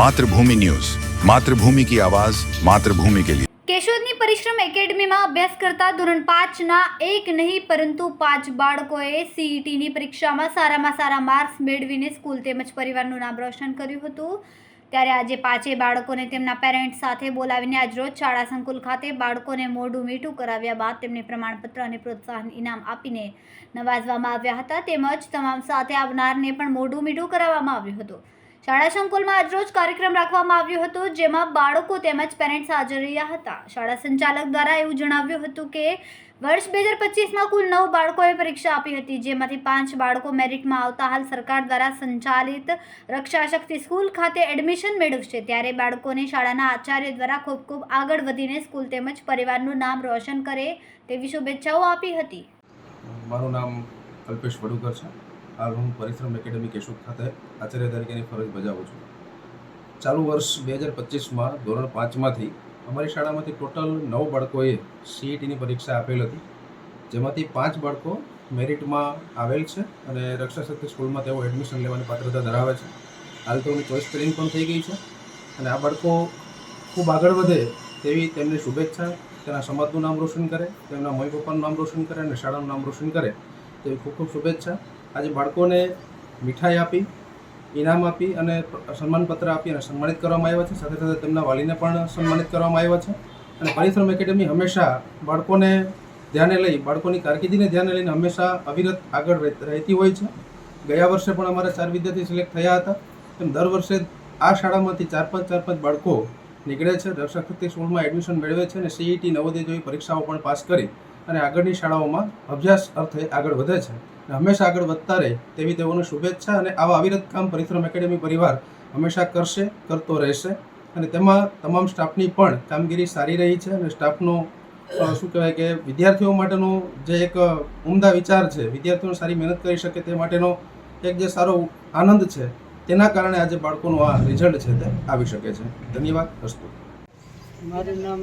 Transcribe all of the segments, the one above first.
Mathrubhumi news. Mathrubhumi કી આવાજ, માતૃભૂમિ કે લીએ કેશોદની પરિશ્રમ એકેડમીમાં અભ્યાસ કરતા ધોરણ પાંચના એક નહીં, પરંતુ પાંચ બાળકોએ સીઈટીની પરીક્ષામાં સારામાં સારા માર્ક્સ મેળવીને સ્કૂલ તેમજ પરિવારનું નામ રોશન કર્યું હતું. ત્યારે આજે પાંચે બાળકોને તેમના પેરેન્ટ્સ સાથે બોલાવીને આજરોજ શાળા સંકુલ ખાતે બાળકોને મોઢું મીઠું કરાવ્યા બાદ તેમને પ્રમાણપત્ર અને પ્રોત્સાહન ઇનામ આપીને નવાજવામાં આવ્યા હતા. તેમજ તમામ સાથે આવનારને પણ મોઢું મીઠું કરાવવામાં આવ્યું હતું. શાળા સંકુલમાં આજરોજ કાર્યક્રમ રાખવામાં આવ્યો હતો, જેમાં બાળકો તેમજ પેરેન્ટ્સ હાજર રહ્યા હતા. શાળા સંચાલક દ્વારા એવું જણાવ્યું હતું કે, વર્ષ બે હજાર પચીસમાં કુલ નવ બાળકોએ પરીક્ષા આપી હતી, જેમાંથી પાંચ બાળકો મેરિટમાં આવતા હાલ સરકાર દ્વારા સંચાલિત રક્ષાશક્તિ સ્કૂલ ખાતે એડમિશન મેળવશે. ત્યારે બાળકોને શાળાના આચાર્ય દ્વારા ખૂબ ખૂબ આગળ વધીને સ્કૂલ તેમજ પરિવારનું નામ રોશન કરે તેવી શુભેચ્છાઓ આપી હતી. મારું નામ કલ્પેશ વડુકર છે. હાલ હું પરિશ્રમ એકેડમી કેશોદ ખાતે આચાર્ય તરીકેની ફરજ બજાવું છું. ચાલુ વર્ષ બે હજાર પચીસમાં ધોરણ પાંચમાંથી અમારી શાળામાંથી ટોટલ નવ બાળકોએ સીઈટીની પરીક્ષા આપેલ હતી. જેમાંથી પાંચ બાળકો મેરિટમાં આવેલ છે અને રક્ષા શક્તિ સ્કૂલમાં તેઓ એડમિશન લેવાની પાત્રતા ધરાવે છે. હાલ તો ચોઈસ ફિલિંગ પણ થઈ ગઈ છે અને આ બાળકો ખૂબ આગળ વધે તેવી તેમની શુભેચ્છા, તેના સમાજનું નામ રોશન કરે, તેમના મમ્મી પપ્પાનું નામ રોશન કરે અને શાળાનું નામ રોશન કરે તેવી ખૂબ ખૂબ શુભેચ્છા. આજે બાળકોને મીઠાઈ આપી, ઇનામ આપી અને સન્માનપત્ર આપી અને સન્માનિત કરવામાં આવ્યા છે. સાથે સાથે તેમના વાલીને પણ સન્માનિત કરવામાં આવ્યા છે. અને પરિશ્રમ એકેડમી હંમેશા બાળકોને ધ્યાને લઈ, બાળકોની કારકિર્દીને ધ્યાને લઈને હંમેશા અવિરત આગળ રહે- રહેતી હોય છે. ગયા વર્ષે પણ અમારા ચાર વિદ્યાર્થી સિલેક્ટ થયા હતા. એમ દર વર્ષે આ શાળામાંથી ચાર પાંચ ચાર પાંચ બાળકો નીકળે છે. રક્ષા શક્તિ સ્કૂલમાં એડમિશન મેળવે છે અને સીઈટી નવોદય જેવી પરીક્ષાઓ પણ પાસ કરી અને આગળની શાળાઓમાં અભ્યાસ અર્થે આગળ વધે છે. હંમેશા આગળ વધતા રહે તેવી તેઓને શુભેચ્છા અને આવા અવિરત કામ પરિશ્રમ એકેડેમી પરિવાર હંમેશા કરશે, કરતો રહેશે. અને તેમાં તમામ સ્ટાફની પણ કામગીરી સારી રહી છે અને સ્ટાફનો શું કહેવાય કે વિદ્યાર્થીઓ માટેનો જે એક ઉમદા વિચાર છે, વિદ્યાર્થીઓ સારી મહેનત કરી શકે તે માટેનો એક જે સારો આનંદ છે, તેના કારણે આજે બાળકોનું આ રિઝલ્ટ છે તે આવી શકે છે. ધન્યવાદ, અસ્તુ. મારું નામ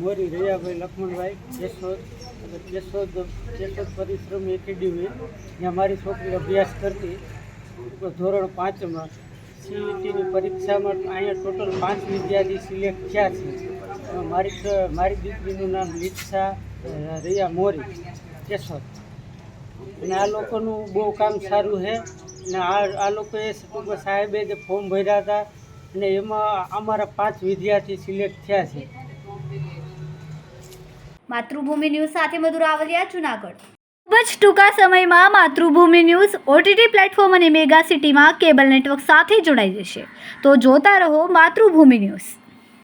મોરી રૈયાભાઈ લક્ષ્મણભાઈ કેશોદ કેશોદ કેશોદ પરિશ્રમ એકેડમી. જ્યાં મારી છોકરી અભ્યાસ કરતી ધોરણ પાંચમાં સીઈટીની પરીક્ષામાં અહીંયા ટોટલ પાંચ વિદ્યાર્થી સિલેક્ટ થયા છે. મારી મારી દીકરીનું નામ લીપ્સા રૈયા મોરી, કેશોદ. અને આ લોકોનું બહુ કામ સારું છે. અને આ આ લોકોએ સાહેબે જે ફોર્મ ભર્યા હતા. અને એમાં અમારા પાંચ વિદ્યાર્થી સિલેક્ટ થયા છે. માતૃભૂમિ ન્યૂઝ સાથે મધુર આવલિયા, જુનાગઢ. ખૂબ જ ટૂંકા સમયમાં માતૃભૂમિ ન્યૂઝ ઓટીટી પ્લેટફોર્મ અને મેગા સિટીમાં કેબલ નેટવર્ક સાથે જોડાઈ જશે. તો જોતા રહો માતૃભૂમિ ન્યૂઝ.